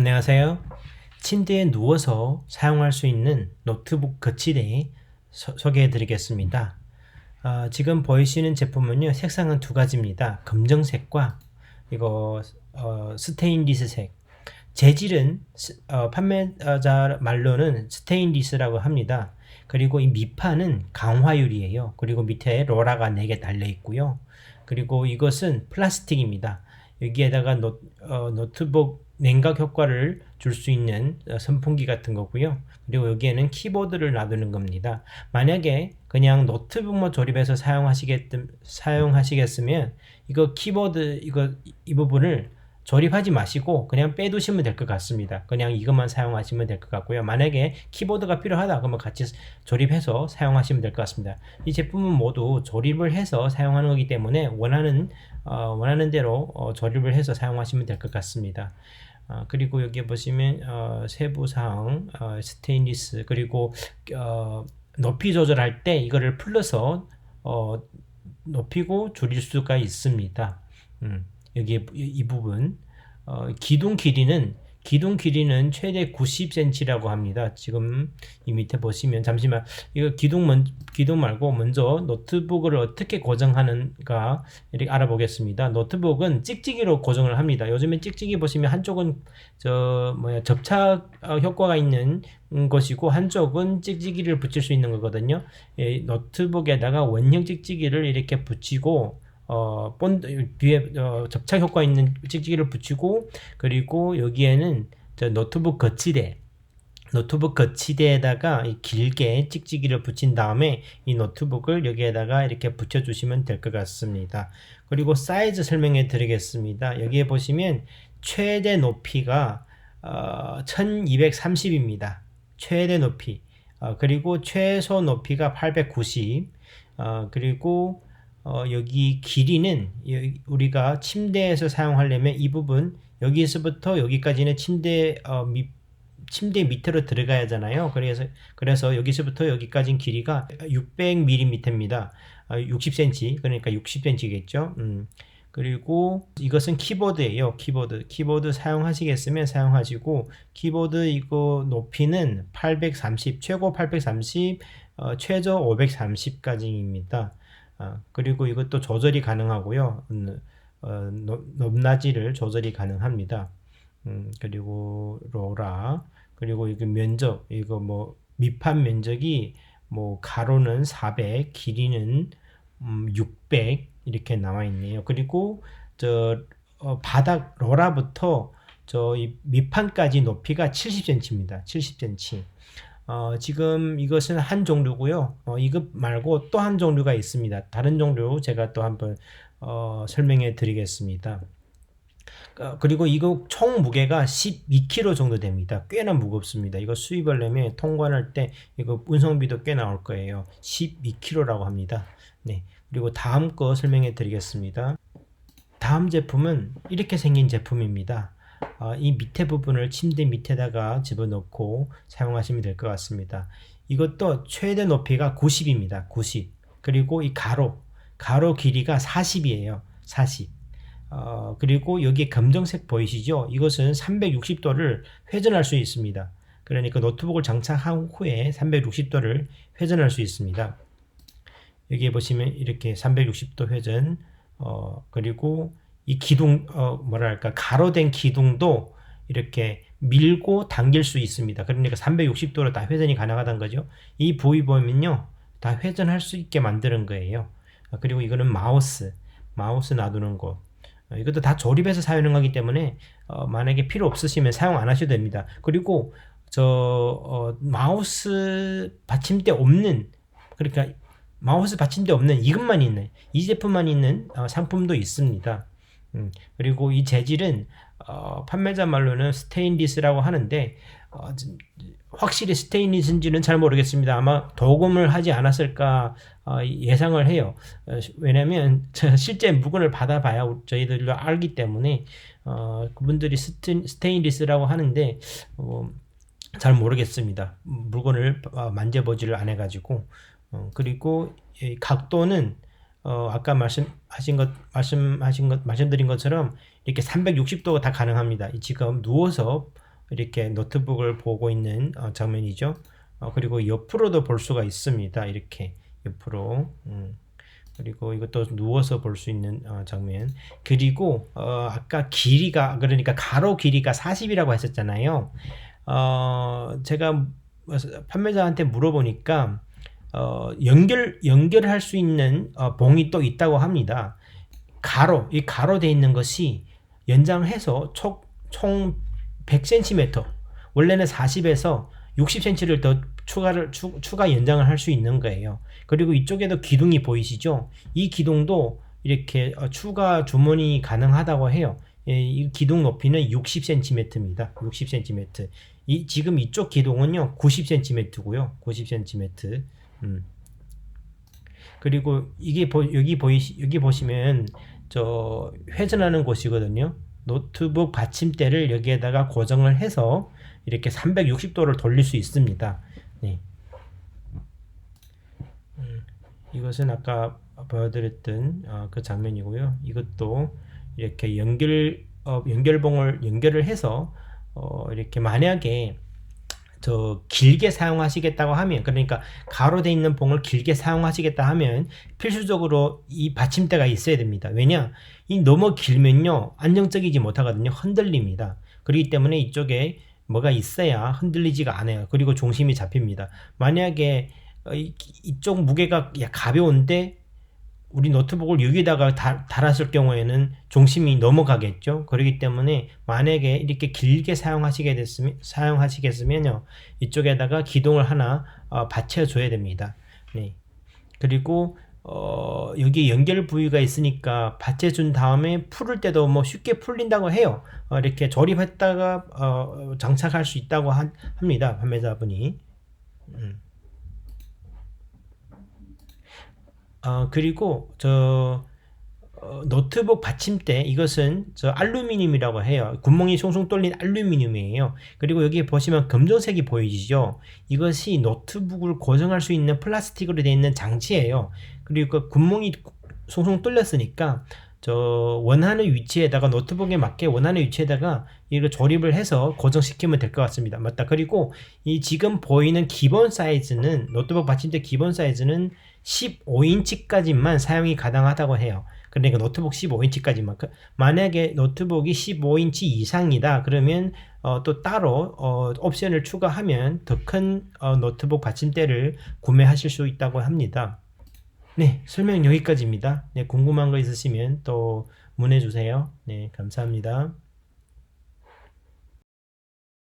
안녕하세요. 침대에 누워서 사용할 수 있는 노트북 거치대 소, 소개해 드리겠습니다. 아, 지금 보이시는 제품은요, 색상은 두 가지입니다. 검정색과 이거 어, 스테인리스색. 재질은 스- 어, 판매자 말로는 스테인리스라고 합니다. 그리고 이 밑판은 강화유리예요. 그리고 밑에 로라가 4개 달려 있고요. 그리고 이것은 플라스틱입니다. 여기에다가 노, 어, 노트북 냉각 효과를 줄 수 있는 어, 선풍기 같은 거고요. 그리고 여기에는 키보드를 놔두는 겁니다. 만약에 그냥 노트북만 조립해서 사용하시겠, 사용하시겠으면 이거 키보드 이거 이 부분을 조립하지 마시고 그냥 빼두시면 될 것 같습니다. 그냥 이것만 사용하시면 될 것 같고요. 만약에 키보드가 필요하다 그러면 같이 조립해서 사용하시면 될 것 같습니다. 이 제품은 모두 조립을 해서 사용하는 거기 때문에 원하는 어, 원하는 대로 어, 조립을 해서 사용하시면 될 것 같습니다. 어, 그리고 여기 보시면 어, 세부 사항 어, 스테인리스 그리고 어, 높이 조절할 때 이거를 풀러서 어, 높이고 줄일 수가 있습니다. 음, 여기 이, 이 부분 어, 기둥 길이는 기둥 길이는 최대 90cm라고 합니다. 지금 이 밑에 보시면 잠시만 이거 기둥 먼 기둥 말고 먼저 노트북을 어떻게 고정하는가 이렇게 알아보겠습니다. 노트북은 찍찍이로 고정을 합니다. 요즘에 찍찍이 보시면 한쪽은 저 뭐야 접착 어, 효과가 있는 것이고 한쪽은 찍찍이를 붙일 수 있는 거거든요. 이 노트북에다가 원형 찍찍이를 이렇게 붙이고 어, 본드 뒤에 어, 접착 효과 있는 찍찍이를 붙이고 그리고 여기에는 저 노트북 거치대 노트북 거치대에다가 이 길게 찍찍이를 붙인 다음에 이 노트북을 여기에다가 이렇게 붙여주시면 될 것 같습니다. 그리고 사이즈 설명해 드리겠습니다. 여기에 보시면 최대 높이가 어, 1230입니다. 최대 높이. 어, 그리고 최소 높이가 890. 어, 그리고 어, 여기 길이는 우리가 침대에서 사용하려면 이 부분 여기서부터 여기까지는 침대 어, 밑 침대 밑으로 들어가야 하잖아요. 그래서 그래서 여기서부터 여기까지는 길이가 600mm입니다. 60cm 그러니까 60cm겠죠. 음. 그리고 이것은 키보드예요. 키보드. 키보드 사용하시겠으면 사용하시고 키보드 이거 높이는 830 최고 830 어, 최저 530까지입니다. 아, 그리고 이것도 조절이 가능하고요. 음, 어, 높- 높낮이를 조절이 가능합니다. 음, 그리고 로라 그리고 이거 면적 이거 뭐 밑판 면적이 뭐 가로는 400 길이는 음, 600 이렇게 나와 있네요. 그리고 저 어, 바닥 로라부터 저 이 밑판까지 높이가 70cm입니다. 70cm. 어, 지금 이것은 한 종류고요. 어, 이것 말고 또 한 종류가 있습니다. 다른 종류 제가 또 한번 어, 설명해 드리겠습니다. 어, 그리고 이거 총 무게가 12kg 정도 됩니다. 꽤나 무겁습니다. 이거 수입하려면 통관할 때 이거 운송비도 꽤 나올 거예요. 12kg라고 합니다. 네. 그리고 다음 거 설명해 드리겠습니다. 다음 제품은 이렇게 생긴 제품입니다. 어, 이 밑에 부분을 침대 밑에다가 집어넣고 사용하시면 될 것 같습니다. 이것도 최대 높이가 90입니다. 90. 그리고 이 가로, 가로 길이가 40이에요. 40. 어, 그리고 여기 검정색 보이시죠? 이것은 360도를 회전할 수 있습니다. 그러니까 노트북을 장착한 후에 360도를 회전할 수 있습니다. 여기에 보시면 이렇게 360도 회전, 어, 그리고 이 기둥, 어, 뭐랄까, 가로된 기둥도 이렇게 밀고 당길 수 있습니다. 그러니까 360도로 다 회전이 가능하다는 거죠. 이 보면요. 다 회전할 수 있게 만드는 거예요. 어, 그리고 이거는 마우스, 마우스 놔두는 곳. 어, 이것도 다 조립해서 사용하는 거기 때문에 어, 만약에 필요 없으시면 사용 안 하셔도 됩니다. 그리고 저 어, 마우스 받침대 없는 그러니까 마우스 받침대 없는 이것만 있는 이 제품만 있는 어, 상품도 있습니다. 음, 그리고 이 재질은 어, 판매자 말로는 스테인리스라고 하는데 어, 진- 확실히 스테인리스인지는 잘 모르겠습니다. 아마 도금을 하지 않았을까 어, 예상을 해요. 어, 시- 왜냐하면 저 실제 물건을 받아봐야 저희들도 알기 때문에 어, 그분들이 스테, 스테인리스라고 하는데 어, 잘 모르겠습니다. 물건을 어, 만져보지를 안 해가지고 어, 그리고 이 각도는 어, 아까 말씀하신 것 말씀하신 것 말씀드린 것처럼 이렇게 360도가 다 가능합니다. 이 지금 누워서 이렇게 노트북을 보고 있는 어, 장면이죠. 어, 그리고 옆으로도 볼 수가 있습니다. 이렇게 옆으로. 음. 그리고 이것도 누워서 볼 수 있는 어, 장면. 그리고 어, 아까 길이가 그러니까 가로 길이가 40이라고 했었잖아요. 어, 제가 판매자한테 물어보니까 어, 연결 연결할 수 있는 어, 봉이 또 있다고 합니다. 가로 이 가로 돼 있는 것이 연장해서 총, 총 100cm 원래는 40에서 60cm를 더 추가를 추, 추가 연장을 할 수 있는 거예요. 그리고 이쪽에도 기둥이 보이시죠? 이 기둥도 이렇게 어, 추가 주문이 가능하다고 해요. 예, 이 기둥 높이는 60cm입니다. 60cm. 이 지금 이쪽 기둥은요 90cm고요. 90cm. 음. 그리고 이게 보, 여기 보이시 여기 보시면 저 회전하는 곳이거든요. 노트북 받침대를 여기에다가 고정을 해서 이렇게 360도를 돌릴 수 있습니다. 네. 음, 이것은 아까 보여드렸던 어, 그 장면이고요. 이것도 이렇게 연결 어, 연결봉을 연결을 해서 어, 이렇게 만약에 저 길게 사용하시겠다고 하면 그러니까 가로 돼 있는 봉을 길게 사용하시겠다 하면 필수적으로 이 받침대가 있어야 됩니다. 왜냐 이 너무 길면요 안정적이지 못하거든요 흔들립니다. 그렇기 때문에 이쪽에 뭐가 있어야 흔들리지가 않아요. 그리고 중심이 잡힙니다. 만약에 어, 이쪽 무게가 가벼운데 우리 노트북을 여기다가 달, 달았을 경우에는 중심이 넘어가겠죠. 그렇기 때문에 만약에 이렇게 길게 사용하시게 됐으면 사용하시겠으면요 이쪽에다가 기둥을 하나 어, 받쳐줘야 됩니다. 네. 그리고 어, 여기 연결 부위가 있으니까 받쳐준 다음에 풀을 때도 뭐 쉽게 풀린다고 해요. 어, 이렇게 조립했다가 어, 장착할 수 있다고 하, 합니다. 판매자분이. 음. 어, 그리고 저 어, 노트북 받침대 이것은 저 알루미늄이라고 해요. 구멍이 송송 뚫린 알루미늄이에요. 그리고 여기 보시면 검정색이 보이시죠? 이것이 노트북을 고정할 수 있는 플라스틱으로 되어 있는 장치예요. 그리고 그 구멍이 송송 뚫렸으니까 저 원하는 위치에다가 노트북에 맞게 원하는 위치에다가 이거 조립을 해서 고정시키면 될 것 같습니다. 맞다. 그리고 이 지금 보이는 기본 사이즈는 노트북 받침대 기본 사이즈는 15인치까지만 사용이 가능하다고 해요. 그러니까 노트북 15인치까지만. 그 만약에 노트북이 15인치 이상이다. 그러면 어, 또 따로 어, 옵션을 추가하면 더큰 어, 노트북 받침대를 구매하실 수 있다고 합니다. 네, 설명 여기까지입니다. 네, 궁금한 거 있으시면 또 문해 주세요. 네, 감사합니다.